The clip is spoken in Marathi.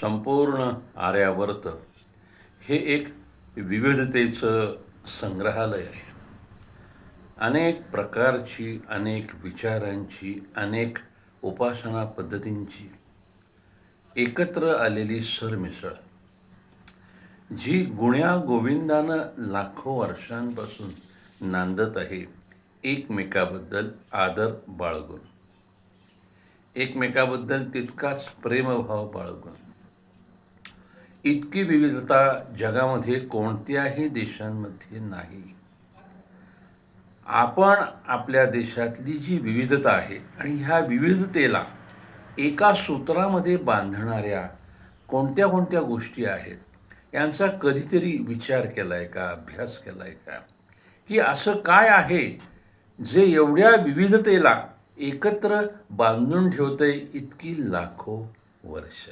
संपूर्ण आर्यावर्त हे एक विविधतेचं संग्रहालय आहे. अनेक प्रकारची अनेक विचारांची अनेक उपासना पद्धतींची एकत्र आलेली सरमिसळ जी गुण्या गोविंदानं लाखो वर्षांपासून नांदत आहे एकमेकाबद्दल आदर बाळगून. एकमेकाबद्दल तितकाच प्रेमभाव बाळगून. इतकी विविधता जगामध्ये कोणत्याही देशांमध्ये नाही. आपण आपल्या देशातली जी विविधता आहे आणि ह्या विविधतेला एका सूत्रामध्ये बांधणाऱ्या कोणत्या कोणत्या गोष्टी आहेत यांचा कधीतरी विचार केला आहे का अभ्यास केला आहे का? की असं काय आहे जे एवढ्या विविधतेला एकत्र बांधून ठेवतंय इतकी लाखो वर्ष?